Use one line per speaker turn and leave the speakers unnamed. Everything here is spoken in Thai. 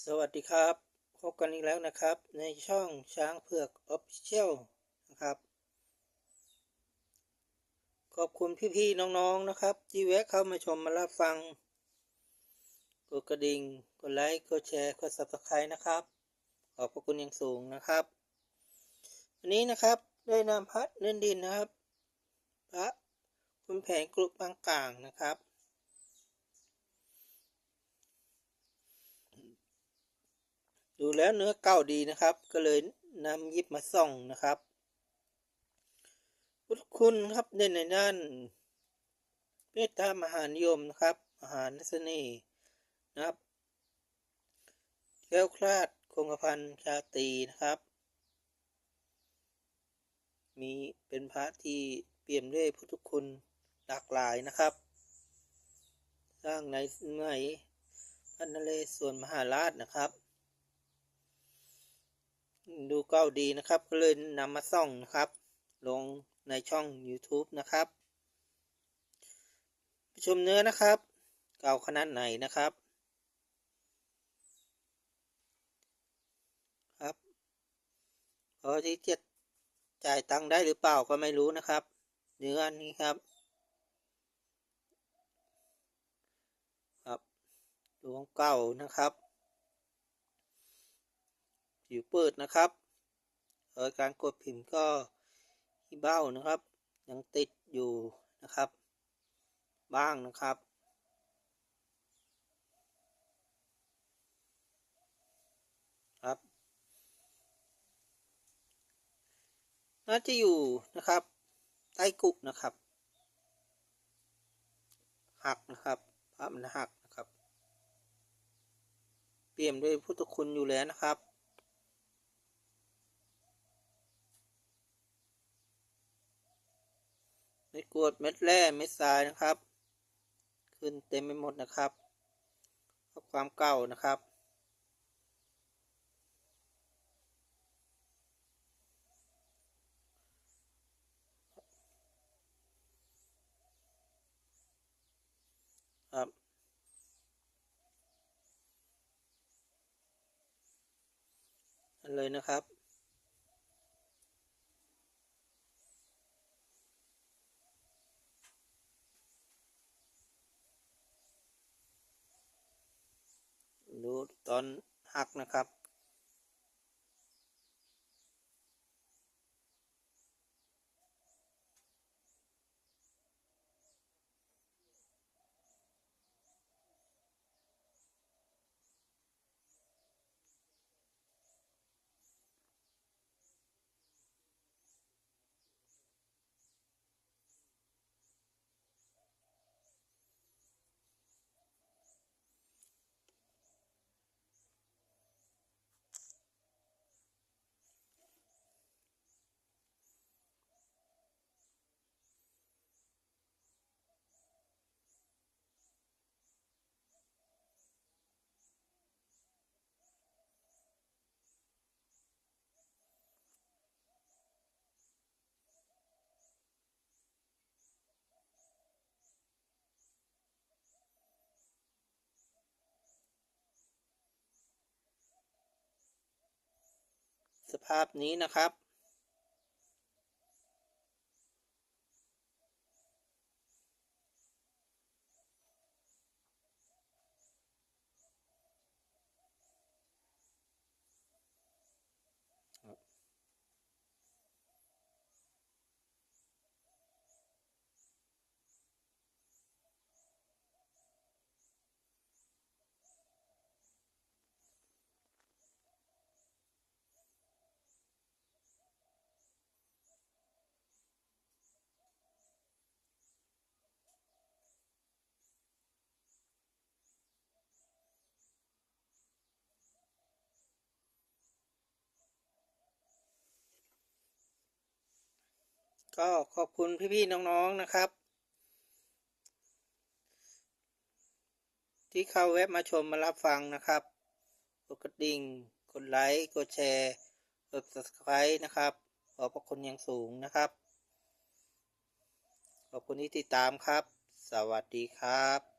สวัสดีครับ พบกันอีกแล้วนะครับ ในช่องช้างเผือกออฟฟิเชียลนะครับ ขอบคุณพี่ๆน้องๆนะครับ ที่แวะเข้ามาชมมารับฟัง กดกระดิ่ง กดไลค์ กดแชร์ กด subscribe นะครับ ขอบพระคุณอย่างสูงนะครับวันนี้นะครับได้นำพระเนื้อดินนะครับ พระคุณแผงกรุบางกลางนะครับ ดูแล้วเนื้อเก่าดีนะครับ ก็เลยนำยิบมาส่องนะครับพุทธคุณครับเด่นในด้านเมตตามหานิยมนะครับมหานัสนีนะครับแก้วคลาดคงกระพันชาตีนะครับ มีเป็นพระที่เปี่ยมด้วยพุทธคุณหลากหลายนะครับ สร้างในสมัยพันนเรศวรมหาราชนะครับ ดูเก้าดีนะครับ ก็เลยนำมาส่องนะครับ ลงในช่อง YouTube นะครับชมเนื้อนะครับ เก่าขนาดไหนนะครับ ครับพอที่จะจ่ายตังค์ได้หรือเปล่าก็ไม่รู้นะครับ เนื้อนี้ครับ ครับดวงเก่านะครับ ผิวเปิดนะครับการกดพิมพ์ก็ที่เบ้านะครับ ยังติดอยู่นะครับ บ้างนะครับครับ น่าจะอยู่นะครับใต้กุกนะครับ หักนะครับภาพมันหักนะครับ เปี่ยมด้วยพุทธคุณอยู่แล้วนะครับ เม็ดกรวดเม็ดแร่เม็ดทรายนะครับ ขึ้นเต็มไปหมดนะครับความเก่านะครับ ครับอันเลยนะครับ ดูตอนหักนะครับ ภาพนี้นะครับ ก็ขอบคุณพี่ๆน้องๆนะครับ ที่เข้าเว็บมาชมมารับฟังนะครับกดกระดิ่ง กดไลค์กดแชร์กด subscribe นะครับ ขอบพระคุณอย่างสูงนะครับ ขอบคุณที่ติดตามครับ สวัสดีครับ